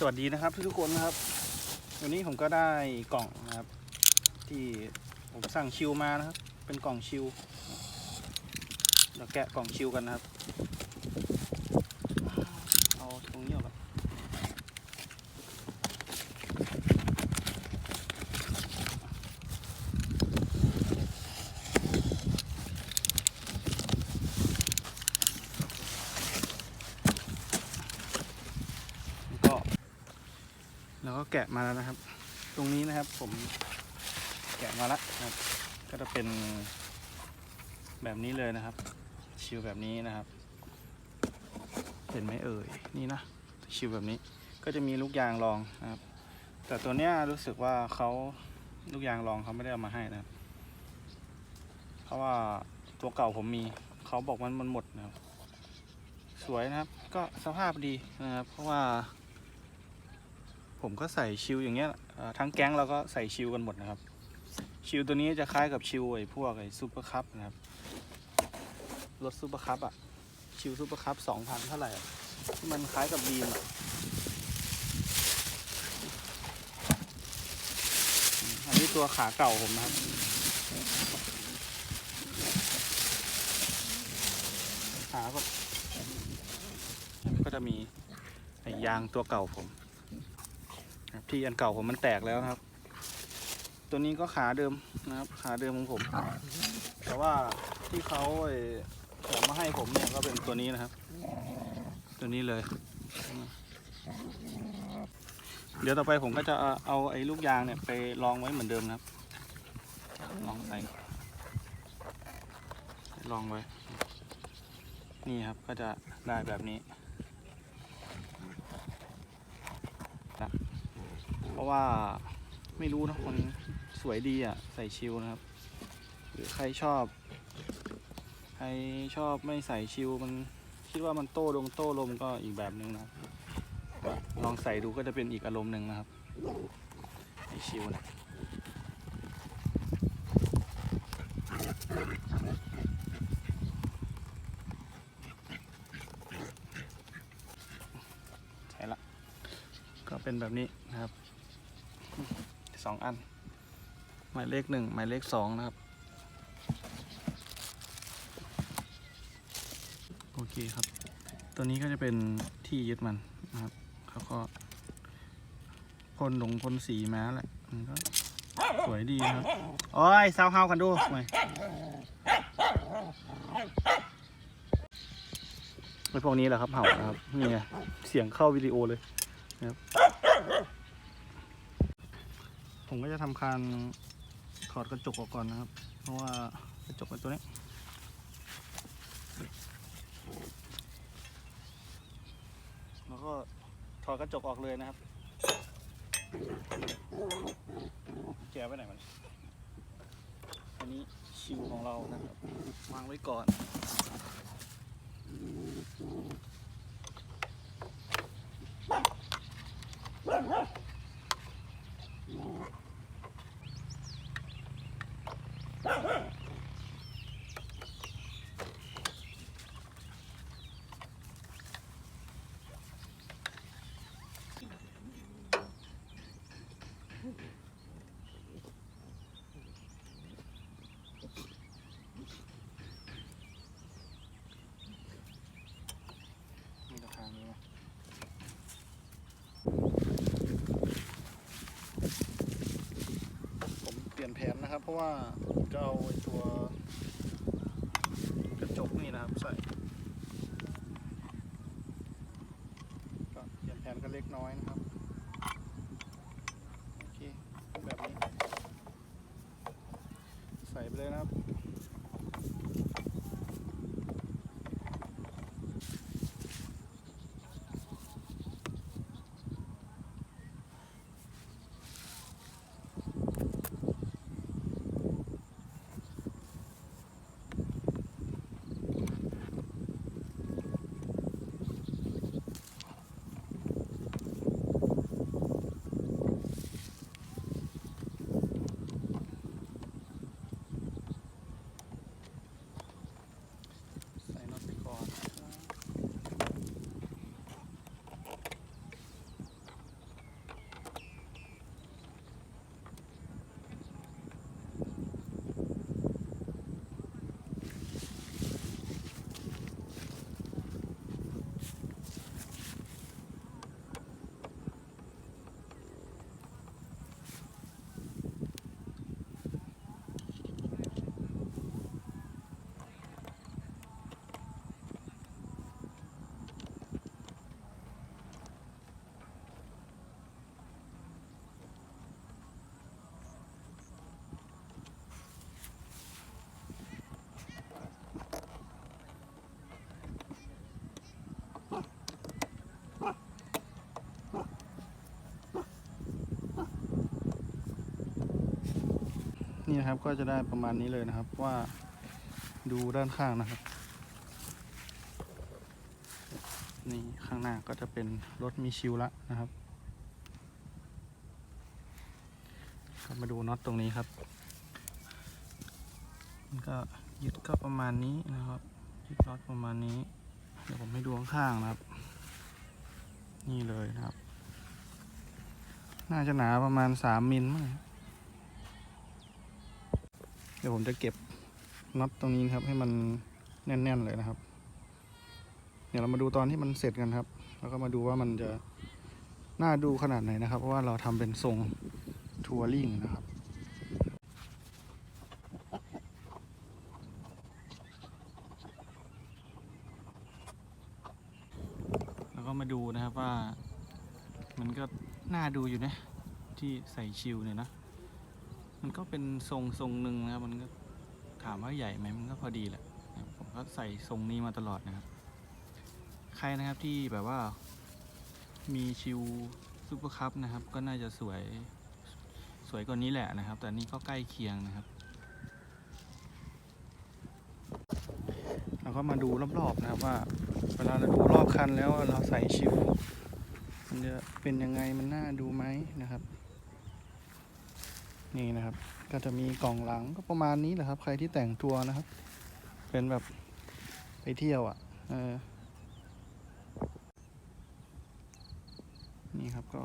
สวัสดีนะครับทุกคนนะครับ วันนี้ผมก็ได้กล่องนะครับ ที่ผมสั่งชิวมานะครับ เป็นกล่องชิวเดี๋ยวแกะกล่องชิวกันนะครับ เอาตรงนี้ออกก่อนแล้วก็แล้ว ก็แกะมาแล้วนะครับ ตรงนี้นะครับผมแกะมาแล้วนะครับ ก็จะเป็นแบบนี้เลยนะครับ ชิวแบบนี้นะครับเห็นไหมเอ่ยนี่นะชิวแบบนี้ก็จะมีลูกยางรองนะครับ แต่ตัวเนี้ยรู้สึกว่าเขาลูกยางรองเขาไม่ได้เอามาให้นะครับ เพราะว่าตัวเก่าผมมีเขาบอกมันมันหมดนะครับ สวยนะครับ ก็สภาพดีนะครับ เพราะว่า ผมก็ใส่ชิวอย่างเงี้ยทั้งแก๊งเราก็ใส่ชิวกันหมดนะครับ ชิวตัวนี้จะคล้ายกับชิวไอ้พวกไอ้ซูเปอร์คัพนะครับรถซูเปอร์คัพอะชิวซูเปอร์คัพสองพันเท่าไหร่ที่มันคล้ายกับบีมอะอันนี้ตัวขาเก่าผมนะครับขาก็ก็จะมีไอ้ยางตัวเก่าผม ที่อันเก่าผมมันแตกแล้วนะครับ ตัวนี้ก็ขาเดิมนะครับ ขาเดิมของผม แต่ว่าที่เขาไอ้แถมมาให้ผมเนี่ยก็เป็นตัวนี้นะครับ ตัวนี้เลย เดี๋ยวต่อไปผมก็จะเอาไอ้ลูกยางเนี่ยไปลองไว้เหมือนเดิมนะครับ ลองใส่ลองไว้ นี่ครับก็จะได้แบบนี้นะ เพราะว่าไม่รู้นะมันสวยดีอะ ใส่ชิลนะครับ หรือใครชอบ ใครชอบไม่ใส่ชิลมันคิดว่ามันโต้ลงโต้ลมก็อีกแบบหนึ่งนะครับลองใส่ดูก็จะเป็นอีกอารมณ์หนึ่งนะครับไอชิลนะใช่ละก็เป็นแบบนี้นะครับ สองอัน หมายเลขหนึ่งหมายเลขสองนะครับ โอเคครับ ตัวนี้ก็จะเป็นที่ยึดมันนะครับเขาก็พ่นลงพ่นสีมาแหละมันก็สวยดีนะครับโอ้ยซาวเฮากันดูไปไอพวกนี้แหละครับเห่านะครับ นี่ไงเสียงเข้าวิดีโอเลยนะครับ ผมก็จะทำการถอดกระจกออกก่อนนะครับ เพราะว่ากระจกเป็นตัวนี้แล้วก็ถอดกระจกออกเลยนะครับแกะไปไหนมันอันนี้ชิวของเรานะครับวางไว้ก่อน มีราคานี้ไหมผมเปลี่ยนแผนนะครับ เพราะว่าผมจะเอาตัวกระจกนี่นะครับใส่ก็เปลี่ยนแผนก็เล็กน้อยนะครับโอเคแบบนี้ ใส่ไปเลยนะครับ นี่นะครับก็จะได้ประมาณนี้เลยนะครับว่าดูด้านข้างนะครับ นี่ข้างหน้าก็จะเป็นรถมีชิวละนะครับก็มาดูน็อตตรงนี้ครับ มันก็ยึดก็ประมาณนี้นะครับยึดน็อตประมาณนี้ เดี๋ยวผมให้ดูข้างๆนะครับ นี่เลยนะครับ น่าจะหนาประมาณสามมิลมั้ง ดี๋ยวผมจะเก็บน็อตตรงนี้นครับ ให้มันแน่น ๆ เลยนะครับ เดี๋ยวเรามาดูตอนที่มันเสร็จกันครับ แล้วก็มาดูว่ามันจะน่าดูขนาดไหนนะครับ เพราะว่าเราทำเป็นทรงทัวริงนะครับแล้วก็มาดูนะครับว่า มันก็น่าดูอยู่นะ ที่ใส่ชิวเนี่ยนะ มันก็เป็นทรงทรงหนึ่งนะครับ มันก็ถามว่าใหญ่ไหมมันก็พอดีแหละผมก็ใส่ทรงนี้มาตลอดนะครับ ใครนะครับที่แบบว่า มีชิวซูเปอร์คัพนะครับ ก็น่าจะสวยสวยกว่านี้แหละนะครับ แต่นนี่ก็ใกล้เคียงนะครับเราก็มาดูรอบๆนะครับว่า เวลาเราดูรอบคันแล้วเราใส่ชิวมันจะเป็นยังไงมันน่าดูไหมนะครับ นี่นะครับ ก็จะมีกล่องหลังก็ประมาณนี้แหละครับ ใครที่แต่งตัวนะครับ เป็นแบบไปเที่ยวอะ่ะเออนี่ครับก็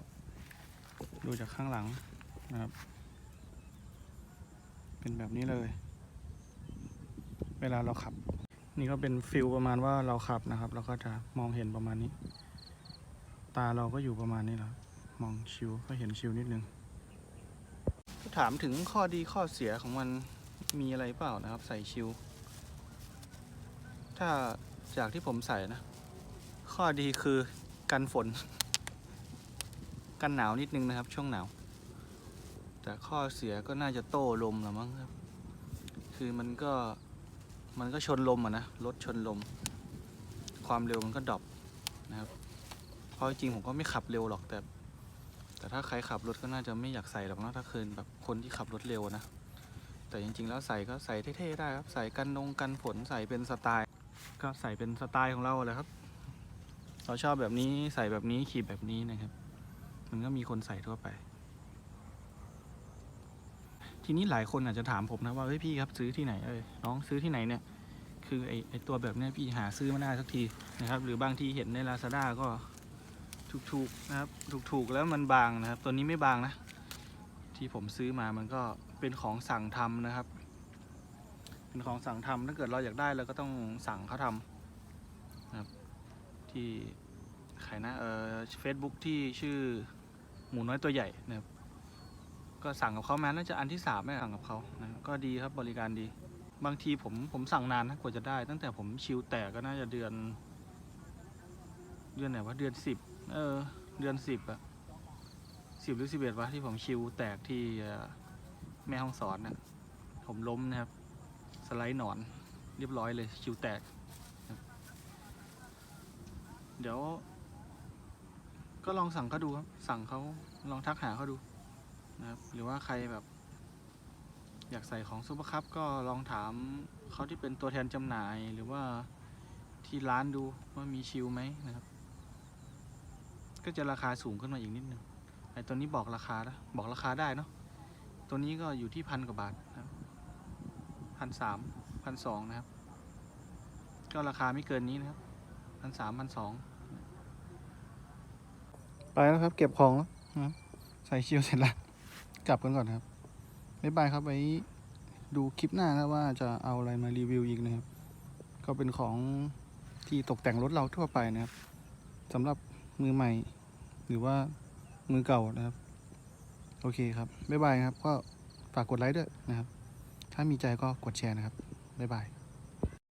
ดูจากข้างหลังนะครับ เป็นแบบนี้เลย เวลาเราขับ นี่ก็เป็นฟิลประมาณว่าเราขับนะครับ เราก็จะมองเห็นประมาณนี้ ตาเราก็อยู่ประมาณนี้แหละครับมองชิวก็เห็นชิวนิดนึง ถามถึงข้อดีข้อเสียของมันมีอะไรเปล่านะครับ ใส่ชิว ถ้าจากที่ผมใส่นะ ข้อดีคือกันฝน กันหนาวนิดนึงนะครับ ช่วงหนาว แต่ข้อเสียก็น่าจะโต้ลมละมั้งครับ คือมันก็มันก็ชนลมอะนะรถชนลม ความเร็วมันก็ดรอปนะครับ เพราะจริงผมก็ไม่ขับเร็วหรอกแต่ แต่ถ้าใครขับรถก็น่าจะไม่อยากใส่หรอกนะถ้าคืนแบบคนที่ขับรถเร็วนะ แต่จริงๆ แล้วใส่ก็ใส่เท่ๆได้ครับ ใส่กันนงกันฝนใส่เป็นสไตล์ ก็ใส่เป็นสไตล์ของเราเลยครับ เราชอบแบบนี้ใส่แบบนี้ขี่แบบนี้นะครับ มันก็มีคนใส่ทั่วไป ทีนี้หลายคนอาจจะถามผมนะว่าเฮ้ยพี่ครับซื้อที่ไหนเอ้ยน้องซื้อที่ไหนเนี่ยคือไอไอตัวแบบเนี้ยพี่หาซื้อไม่ได้สักทีนะครับ หรือบางทีเห็นใน Lazada ก็ ถูกๆนะครับ ถูกๆแล้วมันบางนะครับ ตัวนี้ไม่บางนะ ที่ผมซื้อมามันก็เป็นของสั่งทำนะครับ เป็นของสั่งทำถ้าเกิดเราอยากได้เราก็ต้องสั่งเขาทำนะครับ ที่ใครนะเออเฟซบุ๊กที่ชื่อหมูน้อยตัวใหญ่นะครับ ก็สั่งกับเขามาน่าจะอันที่สามไม่สั่งกับเขานะก็ดีครับบริการดี บางทีผมผมสั่งนานนะกว่าจะได้ ตั้งแต่ผมชิวแตกก็น่าจะเดือน เดือนไหนวะเดือนสิบ เออ เดือนสิบอะสิบหรือสิบเอ็ดวะที่ผมชิวแตกที่แม่ห้องสอนน่ะผมล้มนะครับ สไลด์หนอน เรียบร้อยเลยชิวแตก เดี๋ยว ก็ลองสั่งเขาดูครับ สั่งเขาลองทักหาเขาดูนะครับ หรือว่าใครแบบ อยากใส่ของซุปเปอร์คัพก็ลองถามเขาที่เป็นตัวแทนจำหน่ายหรือว่าที่ร้านดูว่ามีชิลไหมนะครับ ก็จะราคาสูงขึ้นมาอีกนิดนึงไอ้ตัวนี้บอกราคาแล้วบอกราคาได้เนาะตัวนี้ก็อยู่ที่พันกว่าบาทนะครับพันสามพันสองนะครับ ก็ราคาไม่เกินนี้นะครับพันสามพันสองไปแล้วครับ เก็บของแล้วนะใส่ชิลเสร็จแล้วกลับกันก่อนครับบ๊ายบายครับไว้ดูคลิปหน้านะว่าจะเอาอะไรมารีวิวอีกนะครับ ก็เป็นของที่ตกแต่งรถเราทั่วไปนะครับสำหรับ มือใหม่ หรือว่ามือเก่านะครับ โอเคครับ บ๊ายบายครับ ก็ฝากกดไลค์ด้วยนะครับ ถ้ามีใจก็กดแชร์นะครับ บ๊ายบาย